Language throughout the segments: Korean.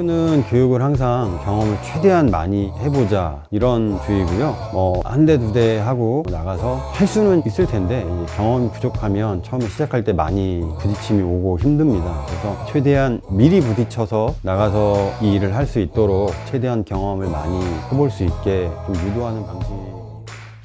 때로는 교육을 항상 경험을 최대한 많이 해보자 이런 주의고요. 뭐 한 대 두 대 하고 나가서 할 수는 있을 텐데 경험이 부족하면 처음에 시작할 때 많이 부딪힘이 오고 힘듭니다. 그래서 최대한 미리 부딪혀서 나가서 이 일을 할 수 있도록 최대한 경험을 많이 해볼 수 있게 좀 유도하는 방식.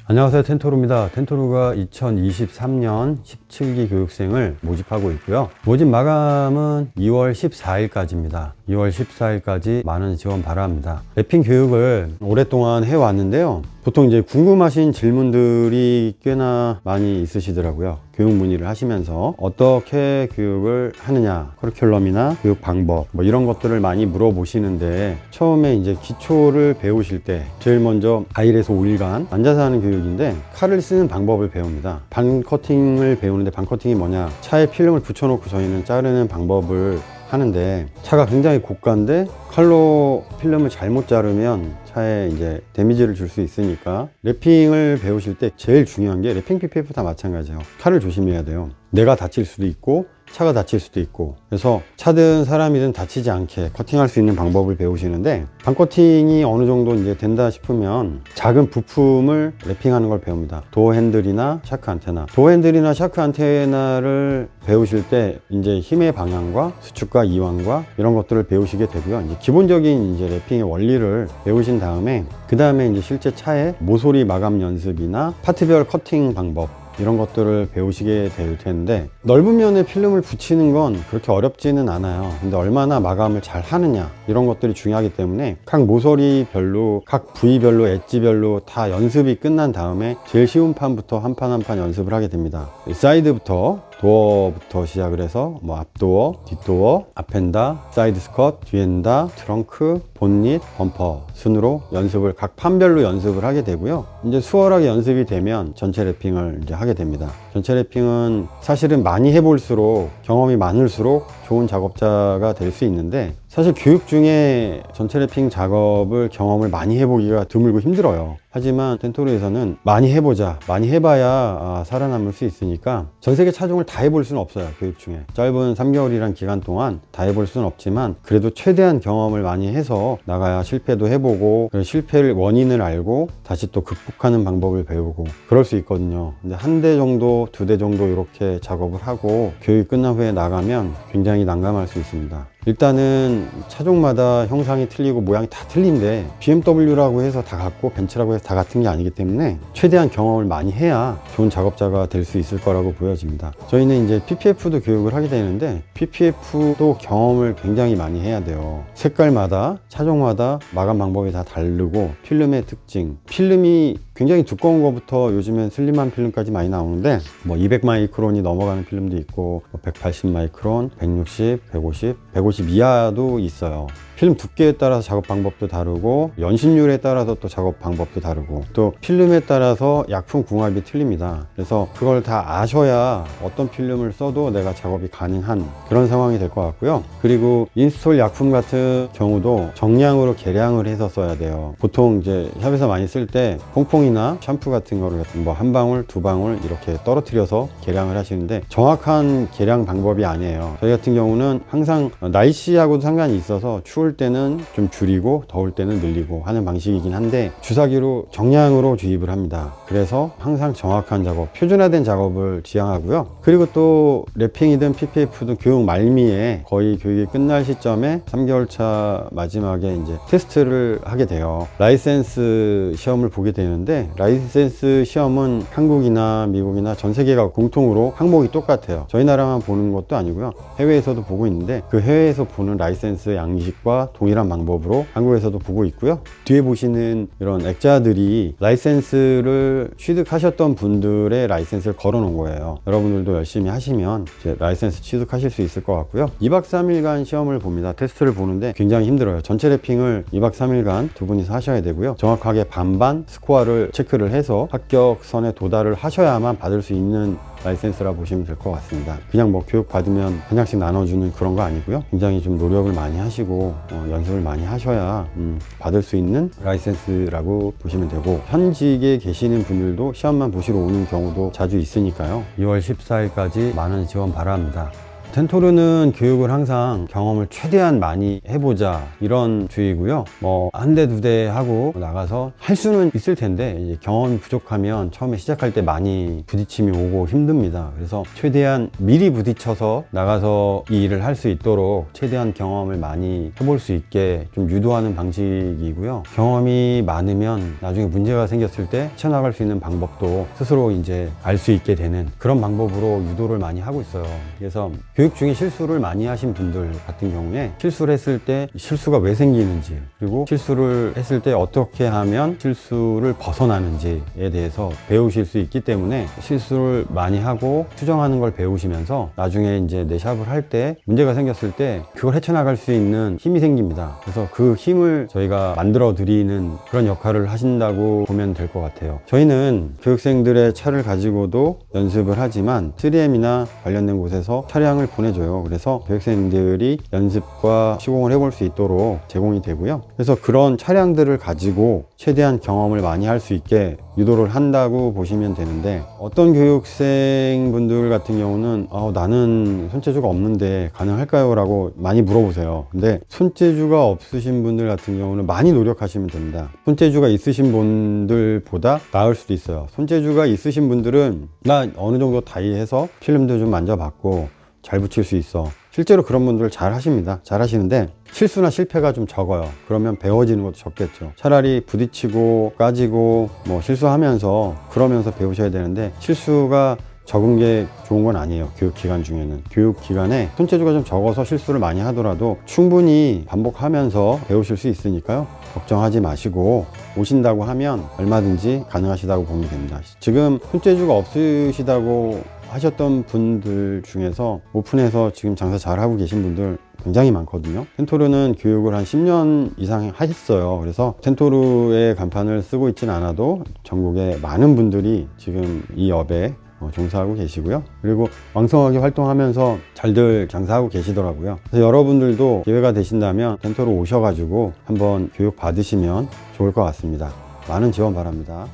안녕하세요. 텐토루입니다. 텐토루가 2023년 17기 교육생을 모집하고 있고요. 모집 마감은 2월 14일까지입니다. 2월 14일까지 많은 지원 바랍니다. 랩핑 교육을 오랫동안 해왔는데요 보통 이제 궁금하신 질문들이 꽤나 많이 있으시더라고요. 교육 문의를 하시면서 어떻게 교육을 하느냐 커리큘럼이나 교육 방법 뭐 이런 것들을 많이 물어보시는데 처음에 이제 기초를 배우실 때 제일 먼저 4일에서 5일간 앉아서 하는 교육인데 칼을 쓰는 방법을 배웁니다. 반 커팅을 배우는데 반 커팅이 뭐냐? 차에 필름을 붙여놓고 저희는 자르는 방법을 하는데 차가 굉장히 고가인데 칼로 필름을 잘못 자르면 차에 이제 데미지를 줄 수 있으니까 랩핑을 배우실 때 제일 중요한 게 랩핑 PPF 다 마찬가지예요. 칼을 조심해야 돼요. 내가 다칠 수도 있고 차가 다칠 수도 있고. 그래서 차든 사람이든 다치지 않게 커팅할 수 있는 방법을 배우시는데 반커팅이 어느 정도 이제 된다 싶으면 작은 부품을 랩핑하는 걸 배웁니다. 도어 핸들이나 샤크 안테나. 도어 핸들이나 샤크 안테나를 배우실 때 이제 힘의 방향과 수축과 이완과 이런 것들을 배우시게 되고요. 이제 기본적인 이제 랩핑의 원리를 배우신 다음에 그 다음에 이제 실제 차의 모서리 마감 연습이나 파트별 커팅 방법 이런 것들을 배우시게 될 텐데 넓은 면에 필름을 붙이는 건 그렇게 어렵지는 않아요. 근데 얼마나 마감을 잘 하느냐 이런 것들이 중요하기 때문에 각 모서리별로 각 부위별로 엣지별로 다 연습이 끝난 다음에 제일 쉬운 판부터 한 판 한 판 연습을 하게 됩니다. 사이드부터 도어부터 시작을 해서 뭐 앞도어, 뒷도어, 앞엔다, 사이드 스컷, 뒤엔다, 트렁크, 본닛, 범퍼 순으로 연습을 각 판별로 연습을 하게 되고요. 이제 수월하게 연습이 되면 전체 랩핑을 이제 하게 됩니다. 전체 랩핑은 사실은 많이 해볼수록 경험이 많을수록 좋은 작업자가 될 수 있는데 사실 교육 중에 전체 랩핑 작업을 경험을 많이 해보기가 드물고 힘들어요. 하지만 텐토르에서는 많이 해보자, 많이 해봐야 아, 살아남을 수 있으니까 전 세계 차종을 다 해볼 수는 없어요. 교육 중에 짧은 3개월이란 기간 동안 다 해볼 수는 없지만 그래도 최대한 경험을 많이 해서 나가야 실패도 해보고 실패를 원인을 알고 다시 또 극복하는 방법을 배우고 그럴 수 있거든요. 근데 한 대 정도, 두 대 정도 이렇게 작업을 하고 교육이 끝난 후에 나가면 굉장히 난감할 수 있습니다. 일단은 차종마다 형상이 틀리고 모양이 다 틀린데 BMW라고 해서 다 같고 벤츠라고 해서 다 같은 게 아니기 때문에 최대한 경험을 많이 해야 좋은 작업자가 될 수 있을 거라고 보여집니다. 저희는 이제 PPF도 교육을 하게 되는데 PPF도 경험을 굉장히 많이 해야 돼요. 색깔마다 차종마다 마감 방법이 다 다르고 필름의 특징 필름이 굉장히 두꺼운 거부터 요즘엔 슬림한 필름까지 많이 나오는데 뭐 200 마이크론이 넘어가는 필름도 있고 180 마이크론, 160, 150, 150 이하도 있어요. 필름 두께에 따라서 작업 방법도 다르고 연심률에 따라서 또 작업 방법도 다르고 또 필름에 따라서 약품 궁합이 틀립니다. 그래서 그걸 다 아셔야 어떤 필름을 써도 내가 작업이 가능한 그런 상황이 될 것 같고요. 그리고 인스톨 약품 같은 경우도 정량으로 계량을 해서 써야 돼요. 보통 이제 샵에서 많이 쓸 때 퐁퐁 이나 샴푸 같은 거를 뭐 한 방울, 두 방울 이렇게 떨어뜨려서 계량을 하시는데 정확한 계량 방법이 아니에요. 저희 같은 경우는 항상 날씨하고도 상관이 있어서 추울 때는 좀 줄이고 더울 때는 늘리고 하는 방식이긴 한데 주사기로 정량으로 주입을 합니다. 그래서 항상 정확한 작업, 표준화된 작업을 지향하고요. 그리고 또 랩핑이든 PPF든 교육 말미에 거의 교육이 끝날 시점에 3개월 차 마지막에 이제 테스트를 하게 돼요. 라이센스 시험을 보게 되는데 라이센스 시험은 한국이나 미국이나 전 세계가 공통으로 항목이 똑같아요. 저희 나라만 보는 것도 아니고요. 해외에서도 보고 있는데 그 해외에서 보는 라이센스 양식과 동일한 방법으로 한국에서도 보고 있고요. 뒤에 보시는 이런 액자들이 라이센스를 취득하셨던 분들의 라이센스를 걸어 놓은 거예요. 여러분들도 열심히 하시면 라이센스 취득하실 수 있을 것 같고요. 2박 3일간 시험을 봅니다. 테스트를 보는데 굉장히 힘들어요. 전체 랩핑을 2박 3일간 두 분이서 하셔야 되고요. 정확하게 반반 스코어를 체크를 해서 합격선에 도달을 하셔야만 받을 수 있는 라이센스라 보시면 될 것 같습니다. 그냥 뭐 교육 받으면 한 장씩 나눠주는 그런 거 아니고요. 굉장히 좀 노력을 많이 하시고 어, 연습을 많이 하셔야 음, 받을 수 있는 라이센스라고 보시면 되고 현직에 계시는 분들도 시험만 보시러 오는 경우도 자주 있으니까요. 2월 14일까지 많은 지원 바랍니다. 텐토르는 교육을 항상 경험을 최대한 많이 해보자 이런 주의고요. 뭐 한 대 두 대 하고 나가서 할 수는 있을 텐데 이제 경험이 부족하면 처음에 시작할 때 많이 부딪힘이 오고 힘듭니다. 그래서 최대한 미리 부딪혀서 나가서 이 일을 할 수 있도록 최대한 경험을 많이 해볼 수 있게 좀 유도하는 방식이고요. 경험이 많으면 나중에 문제가 생겼을 때 헤쳐나갈 수 있는 방법도 스스로 이제 알 수 있게 되는 그런 방법으로 유도를 많이 하고 있어요. 그래서 교육 중에 실수를 많이 하신 분들 같은 경우에 실수를 했을 때 실수가 왜 생기는지 그리고 실수를 했을 때 어떻게 하면 실수를 벗어나는지에 대해서 배우실 수 있기 때문에 실수를 많이 하고 수정하는 걸 배우시면서 나중에 이제 내 샵을 할 때 문제가 생겼을 때 그걸 헤쳐나갈 수 있는 힘이 생깁니다. 그래서 그 힘을 저희가 만들어 드리는 그런 역할을 하신다고 보면 될 것 같아요. 저희는 교육생들의 차를 가지고도 연습을 하지만 3M이나 관련된 곳에서 차량을 보내줘요. 그래서 교육생들이 연습과 시공을 해볼 수 있도록 제공이 되고요. 그래서 그런 차량들을 가지고 최대한 경험을 많이 할 수 있게 유도를 한다고 보시면 되는데 어떤 교육생분들 같은 경우는 아, 나는 손재주가 없는데 가능할까요? 라고 많이 물어보세요. 근데 손재주가 없으신 분들 같은 경우는 많이 노력하시면 됩니다. 손재주가 있으신 분들보다 나을 수도 있어요. 손재주가 있으신 분들은 나 어느 정도 다이해서 필름도 좀 만져봤고 잘 붙일 수 있어. 실제로 그런 분들 잘 하십니다. 잘 하시는데 실수나 실패가 좀 적어요. 그러면 배워지는 것도 적겠죠. 차라리 부딪히고 까지고 뭐 실수하면서 그러면서 배우셔야 되는데 실수가 적은 게 좋은 건 아니에요. 교육 기간 중에는. 교육 기간에 손재주가 좀 적어서 실수를 많이 하더라도 충분히 반복하면서 배우실 수 있으니까요. 걱정하지 마시고 오신다고 하면 얼마든지 가능하시다고 보면 됩니다. 지금 손재주가 없으시다고 하셨던 분들 중에서 오픈해서 지금 장사 잘 하고 계신 분들 굉장히 많거든요. 텐토르는 교육을 한 10년 이상 하셨어요. 그래서 텐토르의 간판을 쓰고 있진 않아도 전국에 많은 분들이 지금 이 업에 어, 종사하고 계시고요. 그리고 왕성하게 활동하면서 잘들 장사하고 계시더라고요. 그래서 여러분들도 기회가 되신다면 텐토로 오셔가지고 한번 교육 받으시면 좋을 것 같습니다. 많은 지원 바랍니다.